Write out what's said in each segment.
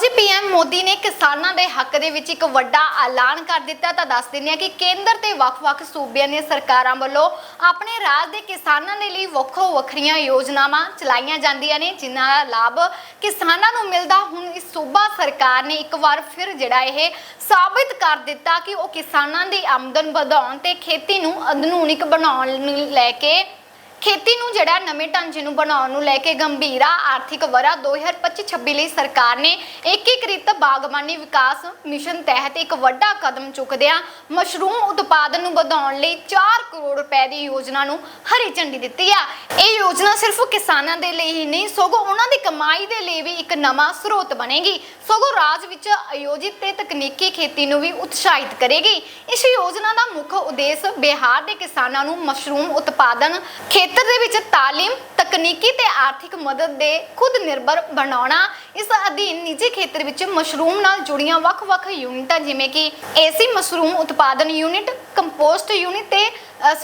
ਜੀ, ਪੀਐਮ ਮੋਦੀ ਨੇ ਕਿਸਾਨਾਂ ਦੇ ਹੱਕ ਦੇ ਵਿੱਚ ਇੱਕ ਵੱਡਾ ਐਲਾਨ ਕਰ ਦਿੱਤਾ। ਤਾਂ ਦੱਸ ਦਿੰਦੇ ਆ ਕਿ ਕੇਂਦਰ ਤੇ ਵੱਖ-ਵੱਖ ਸੂਬਿਆਂ ਦੀਆਂ ਸਰਕਾਰਾਂ ਵੱਲੋਂ ਆਪਣੇ ਰਾਜ ਦੇ ਕਿਸਾਨਾਂ ਦੇ ਲਈ ਵੱਖੋ ਵੱਖਰੀਆਂ ਯੋਜਨਾਵਾਂ ਚਲਾਈਆਂ ਜਾਂਦੀਆਂ ਨੇ, ਜਿਨ੍ਹਾਂ ਦਾ ਲਾਭ ਕਿਸਾਨਾਂ ਨੂੰ ਮਿਲਦਾ। ਹੁਣ ਇਸ ਸੂਬਾ ਸਰਕਾਰ ਨੇ ਇੱਕ ਵਾਰ ਫਿਰ ਜਿਹੜਾ ਇਹ ਸਾਬਿਤ ਕਰ ਦਿੱਤਾ ਕਿ ਉਹ ਕਿਸਾਨਾਂ ਦੀ ਆਮਦਨ ਵਧਾਉਣ ਤੇ ਖੇਤੀ ਨੂੰ ਆਧੁਨਿਕ ਬਣਾਉਣ ਨੂੰ ਲੈ ਕੇ ਖੇਤੀ ਨੂੰ ਜਿਹੜਾ ਨਵੇਂ ਢਾਂਚੇ ਨੂੰ ਬਣਾਉਣ ਨੂੰ ਲੈ ਕੇ ਗੰਭੀਰਾ ਆਰਥਿਕ ਵਰਾ 2025-26 ਲਈ ਸਰਕਾਰ ਨੇ ਏਕੀਕ੍ਰਿਤ ਬਾਗਬਾਨੀ ਵਿਕਾਸ ਮਿਸ਼ਨ ਤਹਿਤ ਇੱਕ ਵੱਡਾ ਕਦਮ ਚੁੱਕਦਿਆਂ ਮਸ਼ਰੂਮ ਉਤਪਾਦਨ ਨੂੰ ਵਧਾਉਣ ਲਈ 4 ਕਰੋੜ ਰੁਪਏ ਦੀ ਯੋਜਨਾ ਨੂੰ ਹਰੀ ਝੰਡੀ ਦਿੱਤੀ ਆ। ਇਹ ਯੋਜਨਾ ਸਿਰਫ ਕਿਸਾਨਾਂ ਦੇ ਲਈ ਹੀ ਨਹੀਂ, ਸਗੋਂ ਉਹਨਾਂ ਦੀ ਕਮਾਈ ਦੇ ਲਈ ਵੀ ਇੱਕ ਨਵਾਂ ਸਰੋਤ ਬਣੇਗੀ। ਸਗੋਂ ਰਾਜ ਵਿੱਚ ਆਯੋਜਿਤ ਤੇ ਤਕਨੀਕੀ ਖੇਤੀ ਨੂੰ ਵੀ ਉਤਸ਼ਾਹਿਤ ਕਰੇਗੀ। ਇਸ ਯੋਜਨਾ ਦਾ ਮੁੱਖ ਉਦੇਸ਼ ਬਿਹਾਰ ਦੇ ਕਿਸਾਨਾਂ ਨੂੰ ਮਸ਼ਰੂਮ ਉਤਪਾਦਨ ਖੇਤਰ ਦੇ ਵਿੱਚ ਤਾਲੀਮ ਤਕਨੀਕੀ ਤੇ ਆਰਥਿਕ ਮਦਦ ਦੇ ਖੁਦ ਨਿਰਭਰ ਬਣਾਉਣਾ ਇਸ ਅਧੀਨ ਨਿੱਜੀ ਖੇਤਰ ਵਿੱਚ ਮਸ਼ਰੂਮ ਨਾਲ ਜੁੜੀਆਂ ਵੱਖ-ਵੱਖ ਯੂਨਿਟਾਂ ਜਿਵੇਂ ਕਿ ਏਸੀ ਮਸ਼ਰੂਮ ਉਤਪਾਦਨ ਯੂਨਿਟ ਕੰਪੋਸਟ ਯੂਨਿਟ ਤੇ ਅ,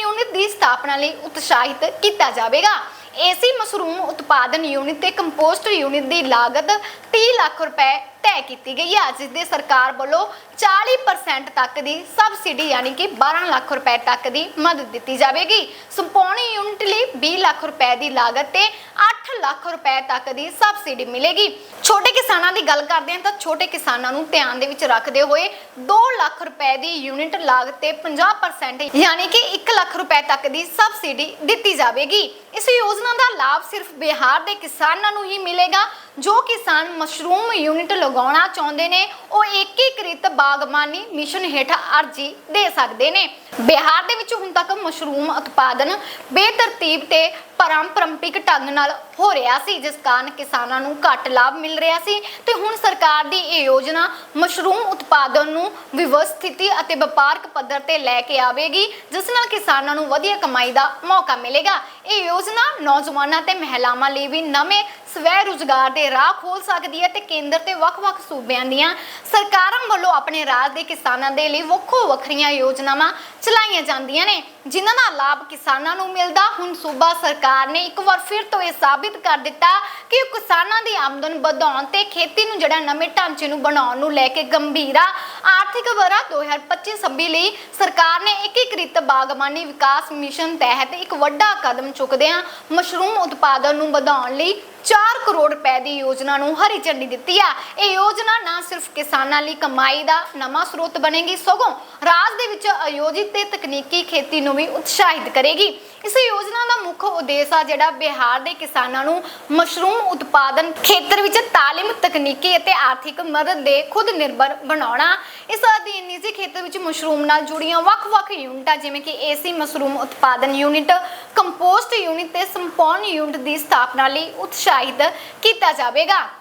ਯੂਨਿਟ ਦੀ ਸਥਾਪਨਾ ਲਈ ਉਤਸ਼ਾਹਿਤ ਕੀਤਾ ਜਾਵੇਗਾ। ਏਸੀ ਮਸ਼ਰੂਮ ਉਤਪਾਦਨ ਯੂਨਿਟ ਤੇ ਕੰਪੋਸਟ ਯੂਨਿਟ ਦੀ ਲਾਗਤ 30 ਲੱਖ ਰੁਪਏ ਤੈਅ ਕੀਤੀ ਗਈ ਹੈ, ਜਿਸ ਦੇ ਸਰਕਾਰ ਵੱਲੋਂ 40% ਤੱਕ ਦੀ ਸਬਸਿਡੀ ਯਾਨੀ ਕਿ 12 ਲੱਖ ਰੁਪਏ ਤੱਕ ਦੀ ਮਦਦ ਦਿੱਤੀ ਜਾਵੇਗੀ। ਸੰਪੂर्ण ਯੂਨਿਟ ਲਈ 20 ਲੱਖ ਰੁਪਏ ਦੀ ਲਾਗਤ ਤੇ 8 ਲੱਖ ਰੁਪਏ ਤੱਕ ਦੀ ਸਬਸਿਡੀ ਮਿਲੇਗੀ। ਛੋਟੇ ਕਿਸਾਨਾਂ ਦੀ ਗੱਲ ਕਰਦੇ ਹਾਂ ਤਾਂ ਛੋਟੇ ਕਿਸਾਨਾਂ ਨੂੰ ਧਿਆਨ ਦੇ ਵਿੱਚ ਰੱਖਦੇ ਹੋਏ 2 ਲੱਖ ਰੁਪਏ ਦੀ ਯੂਨਿਟ ਲਾਗਤ ਤੇ 50% ਯਾਨੀ ਕਿ 1 ਲੱਖ ਰੁਪਏ ਤੱਕ ਦੀ ਸਬਸਿਡੀ ਦਿੱਤੀ ਜਾਵੇਗੀ। ਇਸ ਯੋਜਨਾ ਦਾ ਲਾਭ ਸਿਰਫ ਬਿਹਾਰ ਦੇ ਕਿਸਾਨਾਂ ਨੂੰ ਹੀ ਮਿਲੇਗਾ ਜੋ ਕਿਸਾਨ ਮਸ਼ਰੂਮ ਯੂਨਿਟ ਲਗਾਉਣਾ ਚਾਹੁੰਦੇ ਨੇ, ਉਹ ਏਕੀਕ੍ਰਿਤ ਬਾਗਬਾਨੀ ਮਿਸ਼ਨ ਹੇਠ ਅਰਜ਼ੀ ਦੇ ਸਕਦੇ ਨੇ। ਬਿਹਾਰ ਦੇ ਵਿੱਚ ਹੁਣ ਤੱਕ ਮਸ਼ਰੂਮ ਉਤਪਾਦਨ ਬੇਤਰਤੀਬ ਤੇ ਪਰੰਪਰਿਕ ਢੰਗ ਨਾਲ ਹੋ ਰਿਹਾ ਸੀ, ਜਿਸ ਕਾਰਨ ਕਿਸਾਨਾਂ ਨੂੰ ਘੱਟ ਲਾਭ ਮਿਲ ਰਿਹਾ ਸੀ ਤੇ ਹੁਣ ਸਰਕਾਰ ਦੀ ਇਹ ਯੋਜਨਾ ਮਸ਼ਰੂਮ ਉਤਪਾਦਨ ਨੂੰ ਵਿਵਸਥਿਤੀ ਅਤੇ ਵਪਾਰਕ ਪੱਧਰ ਤੇ ਲੈ ਕੇ ਆਵੇਗੀ, ਜਿਸ ਨਾਲ ਕਿਸਾਨਾਂ ਨੂੰ ਵਧੀਆ ਕਮਾਈ ਦਾ ਮੌਕਾ ਮਿਲੇਗਾ। ਇਹ ਯੋਜਨਾ ਨੌਜਵਾਨਾਂ ਤੇ ਮਹਿਲਾਵਾਂ ਲਈ ਵੀ ਨਵੇਂ ਸਵੈ ਰੁਜ਼ਗਾਰ ਦੇ ਰਾਹ ਖੋਲ ਸਕਦੀ ਹੈ ਤੇ ਕੇਂਦਰ ਤੇ ਵੱਖ-ਵੱਖ ਸੂਬਿਆਂ ਦੀਆਂ ਸਰਕਾਰਾਂ ਵੱਲੋਂ ਆਪਣੇ ਰਾਜ ਦੇ ਕਿਸਾਨਾਂ ਦੇ ਲਈ ਵੱਖੋ ਵੱਖਰੀਆਂ ਯੋਜਨਾਵਾਂ ਚਲਾਈਆਂ ਜਾਂਦੀਆਂ ਨੇ, ਜਿਨ੍ਹਾਂ ਦਾ ਲਾਭ ਕਿਸਾਨਾਂ ਨੂੰ ਮਿਲਦਾ। ਹੁਣ ਸੂਬਾ ਸਰਕਾਰ ਨੇ ਇੱਕ ਵਾਰ ਫਿਰ ਤੋਂ ਇਹ ਸਾਬਿਤ ਕਰ ਦਿੱਤਾ ਕਿ ਕਿਸਾਨਾਂ ਦੀ ਆਮਦਨ ਵਧਾਉਣ ਤੇ ਖੇਤੀ ਨੂੰ ਜਿਹੜਾ ਨਵੇਂ ਢਾਂਚੇ ਨੂੰ ਬਣਾਉਣ ਨੂੰ ਲੈ ਕੇ ਗੰਭੀਰਾ ਆਰਥਿਕ ਵਰਾ 2025-26 ਲਈ ਸਰਕਾਰ ਨੇ ਏਕੀਕ੍ਰਿਤ ਬਾਗਬਾਨੀ ਵਿਕਾਸ ਮਿਸ਼ਨ ਤਹਿਤ ਇੱਕ ਵੱਡਾ ਕਦਮ ਚੁੱਕਦਿਆਂ ਮਸ਼ਰੂਮ ਉਤਪਾਦਨ ਨੂੰ ਵਧਾਉਣ ਲਈ 4 ਕਰੋੜ ਰੁਪਏ ਦੀ ਯੋਜਨਾ ਨੂੰ ਹਰੀ ਝੰਡੀ ਦਿੱਤੀ ਆ। ਇਹ ਯੋਜਨਾ ਨਾ ਸਿਰਫ ਕਿਸਾਨਾਂ ਲਈ ਕਮਾਈ ਦਾ ਨਵਾਂ ਸਰੋਤ ਬਣੇਗੀ, ਸਗੋਂ ਰਾਜ ਦੇ ਵਿੱਚ ਆਯੋਜਿਤ ਤੇ ਤਕਨੀਕੀ ਖੇਤੀ ਨੂੰ ਵੀ ਉਤਸ਼ਾਹਿਤ ਕਰੇਗੀ। ਇਸ ਯੋਜਨਾ ਦਾ ਮੁੱਖ ਉਦੇਸ਼ ਆ ਜਿਹੜਾ ਬਿਹਾਰ ਦੇ ਕਿਸਾਨਾਂ ਨੂੰ ਮਸ਼ਰੂਮ ਉਤਪਾਦਨ ਖੇਤਰ ਵਿੱਚ ਤਾਲੀਮ, ਤਕਨੀਕੀ ਅਤੇ ਆਰਥਿਕ ਮਦਦ ਦੇ ਖੁਦ ਨਿਰਭਰ ਬਣਾਉਣਾ। ਇਸ ਅਧੀਨ ਨਿੱਜੀ ਖੇਤਰ ਵਿੱਚ ਮਸ਼ਰੂਮ ਨਾਲ ਜੁੜੀਆਂ ਵੱਖ-ਵੱਖ ਯੂਨਿਟਾਂ, ਜਿਵੇਂ ਕਿ ਏਸੀ ਮਸ਼ਰੂਮ ਉਤਪਾਦਨ ਯੂਨਿਟ, ਕੰਪੋਸਟ ਯੂਨਿਟ ਤੇ ਸੰਪੂਰਨ ਯੂਨਿਟ ਦੀ ਸਥਾਪਨਾ ਲਈ ਉਤਸ਼ਾਹਿਤ ਕੀਤਾ ਜਾਵੇਗਾ।